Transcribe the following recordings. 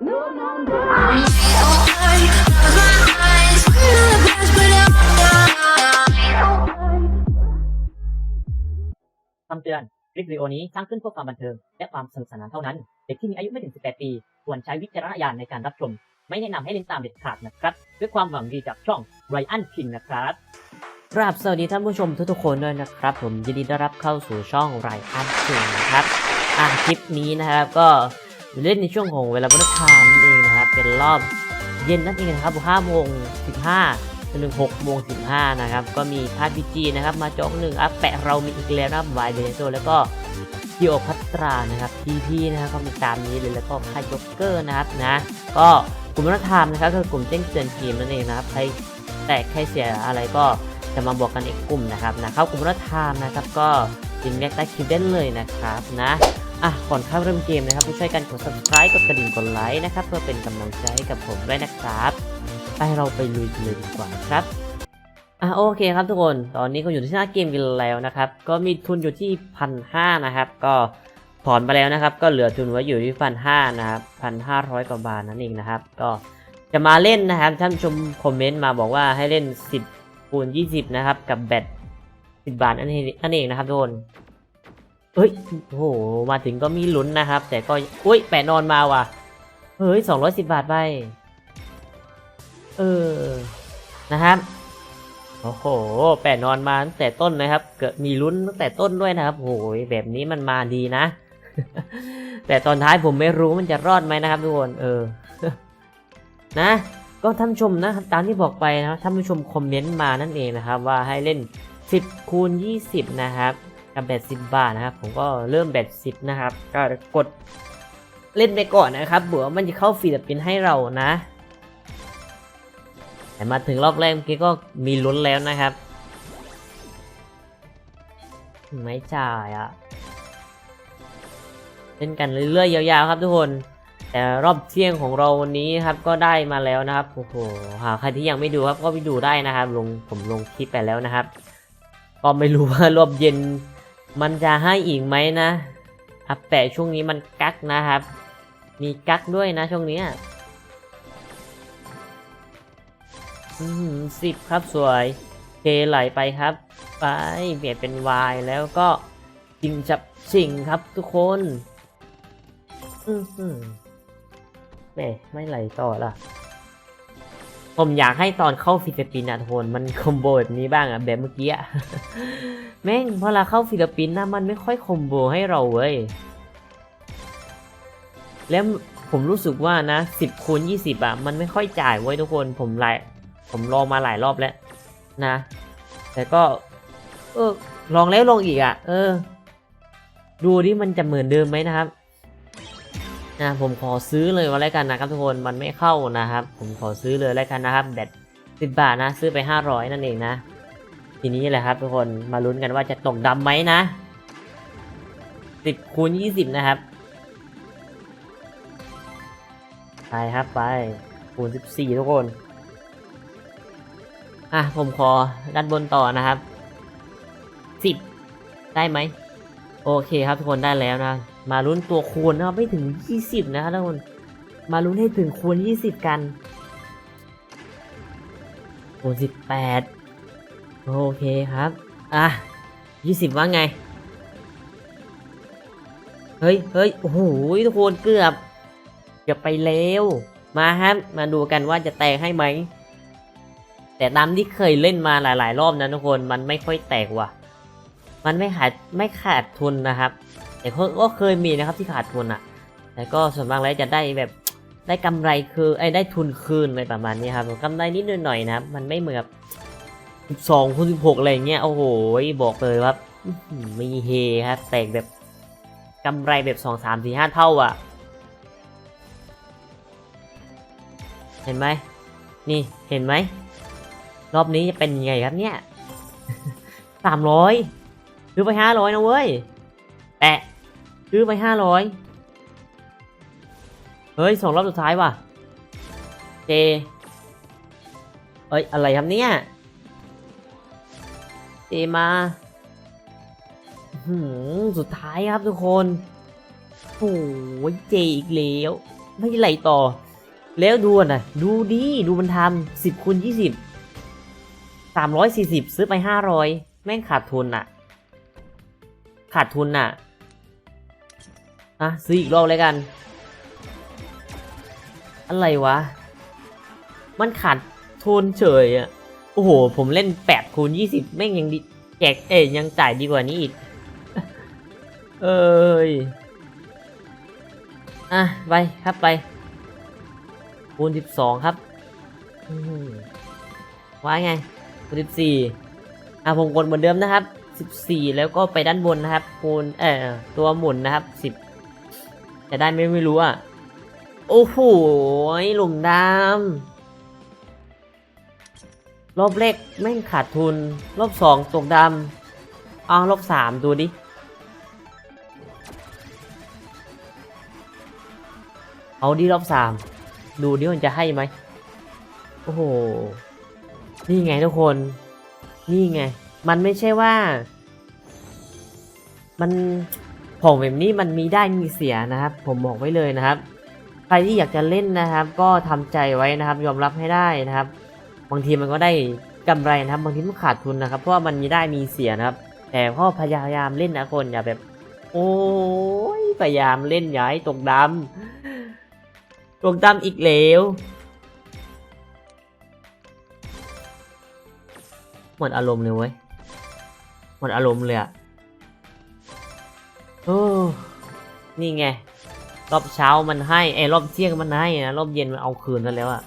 No, no, no. คำเตือนคลิปวิดีโอนี้สร้างขึ้นเพื่อความบันเทิง และความสนุกสนานเท่านั้น เด็กที่มีอายุไม่ถึง 18 ปี ควรใช้วิจารณญาณในการรับชม ไม่แนะนำให้เล่นตามเด็ดขาดนะครับ ด้วยความหวังดีจากช่องไรอันคิงนะครับครับสวัสดีท่านผู้ชมทุกๆคนด้วยนะครับ ผมยินดีต้อนรับเข้าสู่ช่องไรอันคิงนะครับอะคลิปนี้นะครับก็ เล่นในช่วงของเวลาวันธรรมนั่นเองนะครับ เป็นรอบเย็นนั่นเองนะครับ5โมง15จนถึง6โมง15นะครับ ก็มีพาดพีจีนะครับ มาจองหนึ่งอัพแปะเรามีอีกแล้วนะครับวายเดนโซแล้วก็กิโอพัตรานะครับพีพีนะครับก็มีตามนี้เลยแล้วก็พายจ็อกเกอร์นะครับนะ ก็กลุ่มวันธรรมนะครับคือกลุ่มแจ้งเตือนทีมนั่นเองนะครับ ใครแตกใครเสียอะไรก็จะมาบอกกันอีกกลุ่มนะครับนะเข้ากลุ่มวันธรรมนะครับ ก็ยิงแยกใต้คลิปได้เลยนะครับนะ อะก่อนเข้าเริ่มเกมนะครับช่วยกันกด subscribe กดกระดิ่งกดไลค์นะครับเพื่อเป็นกำลังใจให้กับผมด้วยนะครับไปเราไปลุยกันเลยดีกว่าครับอะโอเคครับทุกคนตอนนี้ก็อยู่ที่หน้าเกมกันแล้วนะครับ ก็มีทุนอยู่ที่พันห้านะครับ ก็ถอนไปแล้วนะครับ ก็เหลือทุนไว้อยู่ที่พันห้านะครับพันห้าร้อยกว่าบาทนั่นเองนะครับ ก็จะมาเล่นนะครับท่านชมคอมเมนต์มาบอกว่าให้เล่น 10คูณ20 นะครับ กับแบต10 บาทนั่นเองนั่นเองนะครับทุกคน เฮ้ยโอ้โหมาถึงก็มีลุ้นนะครับ แต่ก็อุ้ยแปะนอนมาว่ะ เฮ้ยสองร้อยสิบาทไป เออ นะครับ โอ้โห แปะนอนมาตั้งแต่ต้นนะครับ เกิดมีลุ้นตั้งแต่ต้นด้วยนะครับโอ้ยแบบนี้มันมาดีนะ แต่ตอนท้ายผมไม่รู้มันจะรอดไหมนะครับทุกคน เออ นะ ก็ท่านชมนะครับตามที่บอกไปนะครับท่านผู้ชมคอมเมนต์มานั่นเองนะครับ ว่าให้เล่น 10คูณ20 นะครับ กับแบต10 บาทนะครับ ผมก็เริ่มแบต10 นะครับ ก็กดเล่นไปก่อนนะครับเบื่อมันจะเข้าฟีดเป็นให้เรานะ แต่มาถึงรอบแรกเมื่อกี้ก็มีลุ้นแล้วนะครับ ไม่จ่ายอะ่ะเล่นกันเรื่อยๆยาวๆ ครับทุกคน แต่รอบเที่ยงของเราวันนี้ครับก็ได้มาแล้วนะครับโอ้โหหาใครที่ยังไม่ดูครับก็ไปดูได้นะครับ ลงผมลงคลิปไปแล้วนะครับก็ไม่รู้ว่ารอบเย็น มันจะให้อีกไหมนะอัปแปะช่วงนี้มันกักนะครับ มีกักด้วยนะช่วงนี้สิบครับสวยเทไหลไปครับ ไปเปลี่ยนเป็นวายแล้วก็จิงจับสิ่งครับทุกคนอือหือแม่ไม่ไหลต่อละ ผมอยากให้ตอนเข้าฟิลิปปินส์อะทุกคนมันคอมโบแบบนี้บ้างอะแบบเมื่อกี้อะแม่งพอเราเข้าฟิลิปปินส์นะมันไม่ค่อยคอมโบให้เราเว้ยแล้วผมรู้สึกว่านะ10คูณ20อะมันไม่ค่อยจ่ายเว้ยทุกคนผมหลายผมลองมาหลายรอบแล้วนะ แต่ก็ เออลองแล้วลองอีกอะเออ ดูดิมันจะเหมือนเดิมไหมนะครับ นะผมขอซื้อเลยว่าแล้วกันนะครับทุกคนมันไม่เข้านะครับ ผมขอซื้อเลยแล้วกันนะครับแบตสิบบาทนะซื้อไปห้าร้อยนั่นเองนะ ทีนี้แหละครับทุกคนมาลุ้นกันว่าจะตกดำไหมนะสิบคูณยี่สิบนะครับไปครับไปคูณสิบสี่ทุกคนอะผมขอด้านบนต่อนะครับสิบได้ไหม โอเคครับทุกคนได้แล้วนะ มาลุ้นตัวคูณนะครับไม่ถึง 20 นะครับทุกคน มาลุ้นให้ถึงคูณ 20 กันคูณ18 โอเคครับ อะ 20 ว่าไง เฮ้ยเฮ้ยโอ้โหทุกคนเกือบเกือบไปแล้วมาครับมาดูกันว่าจะแตกให้ไหม แต่ตามที่เคยเล่นมาหลาย ๆ รอบนะทุกคนมันไม่ค่อยแตกว่ะ มันไม่ขาดไม่ขาดทุนนะครับแต่ก็เคยมีนะครับที่ขาดทุนอะแต่ก็ส่วนมากแล้วจะได้แบบได้กำไรคือไอ้ได้ทุนคืนอะไรประมาณนี้ครับกำไรนิดหน่อยนะครับ มันไม่เหมือนกับสองคูณสิบหกอะไรเงี้ยโอ้โหบอกเลยว่ามีเฮครับแตกแบบกำไรแบบสองสามสี่ห้าเท่าอะ เห็นไหมนี่เห็นไหมรอบนี้จะเป็นยังไงครับเนี่ยสามร้อย ซื้อไปห้าร้อยนะเว้ย แปะ ซื้อไปห้าร้อยเฮ้ยสองรอบสุดท้ายว่ะ เจ เอ้ย อะไรครับเนี่ย เจมาหืมสุดท้ายครับทุกคนโอ้ยเจอีกแล้ว ไม่ไหลต่อ แล้วดูอะนะดูดีดูมันทำสิบคูณยี่สิบสามร้อยสี่สิบซื้อไปห้าร้อยแม่งขาดทุนอะ ขาดทุนอะ อะ ซื้ออีกรอบเลยกัน อะไรวะ มันขาดทุนเฉยอะ โอ้โห ผมเล่นแปดคูณยี่สิบแม่งยังดีแจกเอ้ยยังจ่ายดีกว่านี้อีก เอ้ย อะ ไป ครับไป คูณสิบสองครับว่าไงคูณสิบสี่อะผมกดเหมือนเดิมนะครับ สิบสี่แล้วก็ไปด้านบนนะครับคูณเอ่อตัวหมุนนะครับสิบจะได้ไม่ไม่รู้อะ โอ้โหหลุมดำรอบแรกแม่งขาดทุน รอบสองตกดำเอารอบสามดูดิเอาดีรอบสามดูดิมันจะให้ไหมโอ้โห นี่ไงทุกคน นี่ไง มันไม่ใช่ว่า มันของแบบนี้มันมีได้มีเสียนะครับ ผมบอกไว้เลยนะครับ ใครที่อยากจะเล่นนะครับ ก็ทำใจไว้นะครับ ยอมรับให้ได้นะครับ บางทีมันก็ได้กำไรนะครับ บางทีมันขาดทุนนะครับ เพราะว่ามันมีได้มีเสียนะครับ แต่ก็พยายามเล่นนะคนอย่าแบบ โอ้ยพยายามเล่นอย่าให้ตกดำตกดำอีกแล้วหมดอารมณ์เลยเว้ย หมดอารมณ์เลยอะโอ้นี่ไง รอบเช้ามันให้ไอ้รอบเที่ยงมันให้นะรอบเย็นมันเอาคืนซะแล้วอะ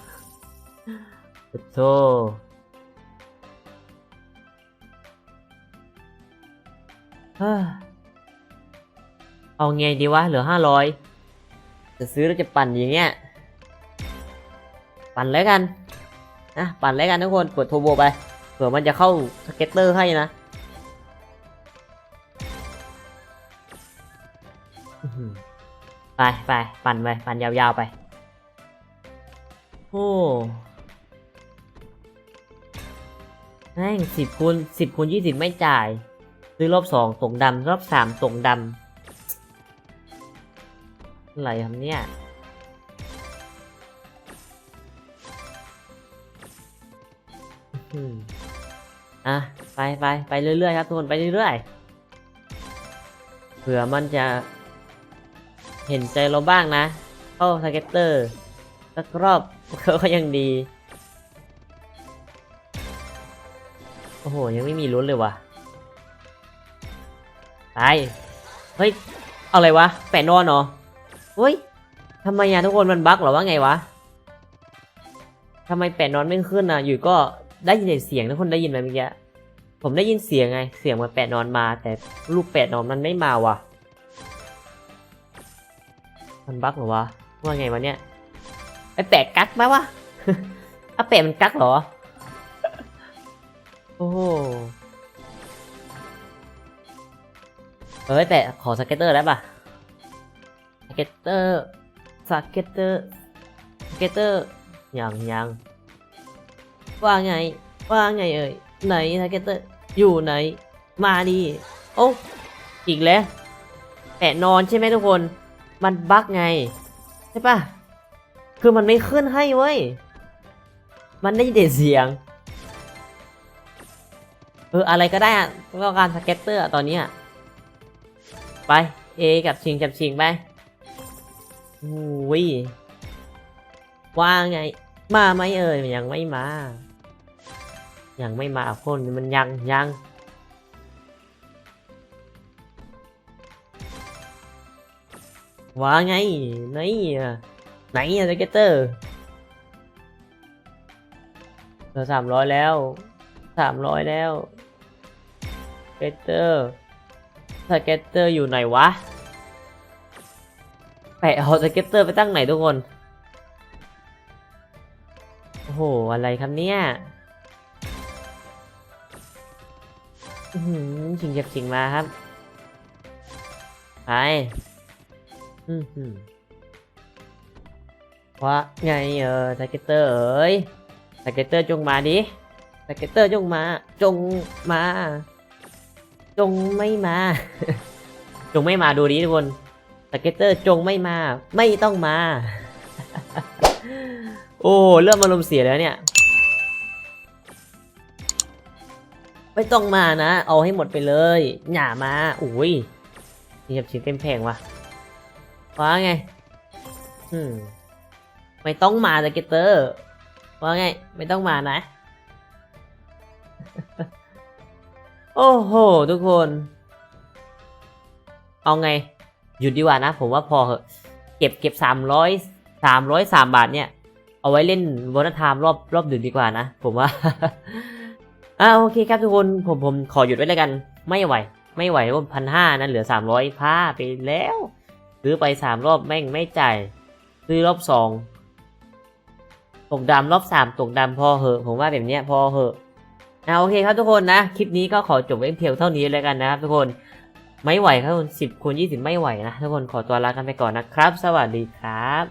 โธ่เอาไงดีวะ เหลือห้าร้อยจะซื้อแล้วจะปั่นอย่างเงี้ย ปั่นแล้วกันนะปั่นแล้วกันทุกคนกดโทโบไปเผื่อมันจะเข้าสเก็ตเตอร์ให้นะ ไปไปปั่นไปปั่นยาวๆไป โอ้แม่งสิบคูณสิบคูณยี่สิบไม่จ่าย ซื้อรอบสองตกดำรอบสามตกดำอะไรครับเนี่ยอืมอะ ไปไปไปเรื่อยๆครับทุกคนไปเรื่อยๆเผื่อมันจะ เห็นใจเราบ้างนะ เข้าสเก็ตเตอร์สักรอบเขาก็ยังดี โอ้โห ยังไม่มีลุ้นเลยวะไปเฮ้ย อะไรวะ แปะนอนเหรอเฮ้ยทำไมอะทุกคนมันบั๊กหรอว่าไงวะทำไมแปะนอนไม่ขึ้นอะอยู่ก็ได้ยินเสียงทุกคนได้ยินไหมเมื่อกี้ผมได้ยินเสียงไง เสียงมันแปะนอนมา แต่ลูกแปะนอนมันไม่มาว่ะ มันบั๊กเหรอวะ ว่าไงวะเนี่ย ไอแปะกักไหมวะอะแปะมันกักเหรอ โอ้โหเอ้ยแต่ขอสเก็ตเตอร์ได้ปะสเก็ตเตอร์สเก็ตเตอร์สเก็ตเตอร์ยังยังว่าไง ว่าไงเอ่ยไหนสเก็ตเตอร์อยู่ไหน มาดิโอ้อีกแล้วแปะนอนใช่ไหมทุกคน มันบั๊กไง ใช่ปะคือมันไม่ขึ้นให้เว้ย มันได้เด็ดเสียง เออ อะไรก็ได้อะก็การสเก็ตเตอร์ตอนนี้ไป เอ กับชิงกับชิงไปอุ้ยว่าไง มาไหมเอ่ยยังไม่มา ยังไม่มาคนมันยังยัง ว่าไง ไหนอะไหนอะสเก็ตเตอร์เหลือสามร้อยแล้วสามร้อยแล้วสเก็ตเตอร์สเก็ตเตอร์อยู่ไหนวะแปะเอาสเก็ตเตอร์ไปตั้งไหนทุกคน โอ้โห อะไรครับเนี่ยชิงเจับชิงมาครับ ไป ว่าไงเออสเก็ตเตอร์เอ้ยสเก็ตเตอร์จงมาดิสเก็ตเตอร์จงมา จงมา จงไม่มา จงไม่มาดูดิทุกคนสเก็ตเตอร์จงไม่มา ไม่ต้องมา โอ้เริ่มอารมณ์เสียแล้วเนี่ย ไม่ต้องมานะ เอาให้หมดไปเลยอย่ามาอุ้ยนี่แบบชิ้นเต็มแพงวะ ว่าไงอืมไม่ต้องมาสเกตเตอร์ ว่าไง ไม่ต้องมานะ โอ้โห ทุกคน เอาไง หยุดดีกว่านะ ผมว่าพอเหอะเก็บเก็บสามร้อยสามร้อยสามบาทเนี่ย เอาไว้เล่นวอร์ไทม์รอบรอบดึกดีกว่านะ ผมว่าอ่าโอเคครับทุกคนผมผมขอหยุดไว้แล้วกัน ไม่ไหว ไม่ไหวว่าพันห้านั้นเหลือสามร้อยพลาดไปแล้ว ซื้อไปสามรอบแม่งไม่จ่าย ซื้อรอบสองตกดำรอบสามตกดำพอเหอะ ผมว่าแบบเนี้ยพอเหอะอ่าโอเคครับทุกคนนะ คลิปนี้ก็ขอจบเพียงเพียงเท่านี้แล้วกันนะครับทุกคนไม่ไหวครับทุกคนสิบคูณยี่สิบไม่ไหวนะทุกคนขอตัวลากันไปก่อนนะครับ สวัสดีครับ